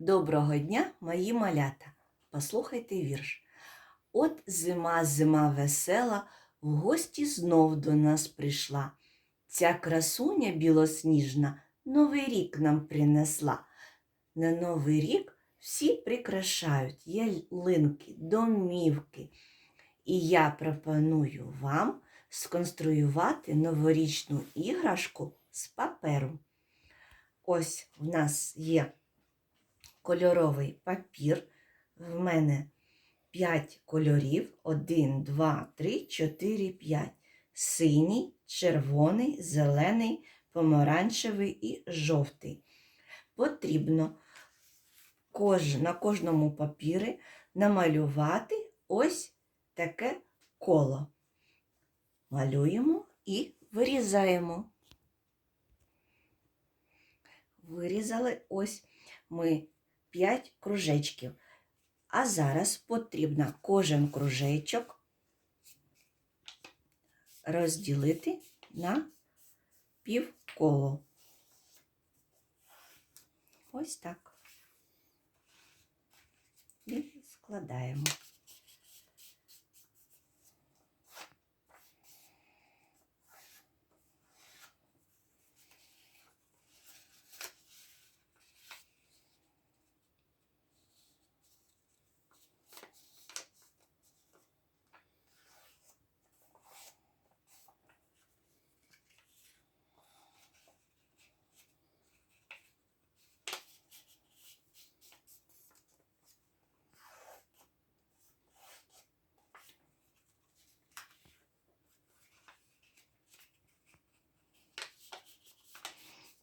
Доброго дня, мої малята! Послухайте вірш. От зима, зима весела, в гості знов до нас прийшла. Ця красуня білосніжна новий рік нам принесла. На новий рік всі прикрашають ялинки, домівки. І я пропоную вам сконструювати новорічну іграшку з паперу. Ось в нас є кольоровий папір. В мене 5 кольорів. 1, 2, 3, 4, 5. Синій, червоний, зелений, помаранчевий і жовтий. Потрібно на кожному папірі намалювати ось таке коло. Малюємо і вирізаємо. Вирізали ось ми 5 кружечків. А зараз потрібно кожен кружечок розділити на півколо. Ось так. І складаємо.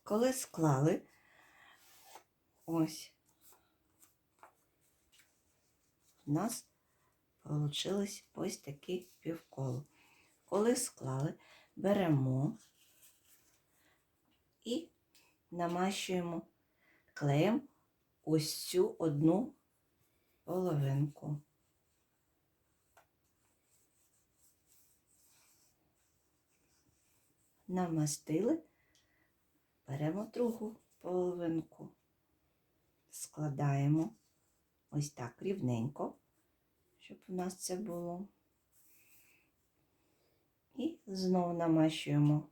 Коли склали, ось у нас вийшло ось такі півколо. Коли склали, беремо і намащуємо клеєм ось цю одну половинку. Намастили. Беремо другу половинку, складаємо ось так рівненько, щоб у нас це було. І знову намащуємо.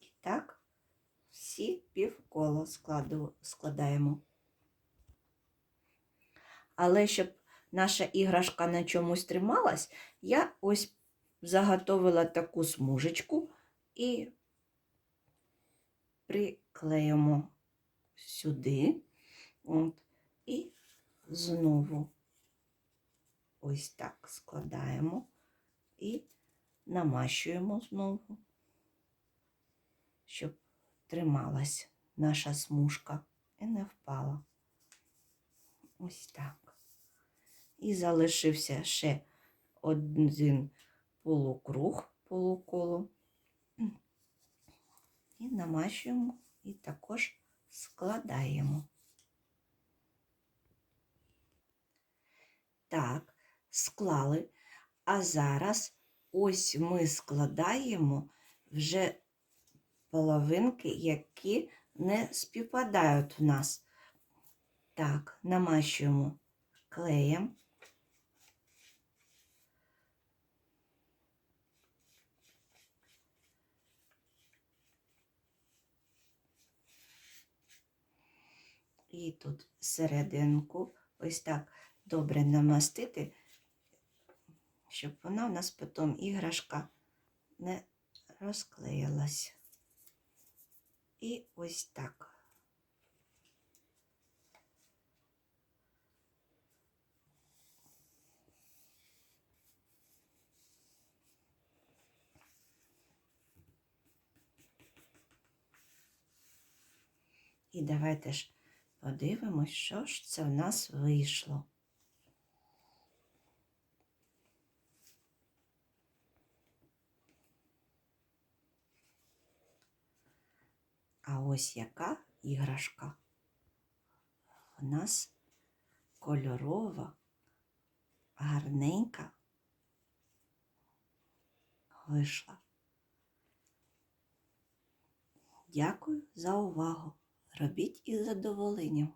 І так всі півкола складу, складаємо. Але щоб наша іграшка на чомусь трималась, я ось заготовила таку смужечку і приклеїмо сюди. От, і знову ось так складаємо і намащуємо знову, щоб трималась наша смужка і не впала. Ось так. І залишився ще один полукруг, полуколо. І намащуємо і також складаємо. Так, склали. А зараз ось ми складаємо вже половинки, які не співпадають в нас. Так, намащуємо клеєм. І тут серединку ось так добре намастити, щоб вона у нас потім іграшка не розклеїлась. І ось так. І давайте ж подивимось, що ж це в нас вийшло. А ось яка іграшка в нас кольорова, гарненька, вийшла. Дякую за увагу. Робіть із задоволенням.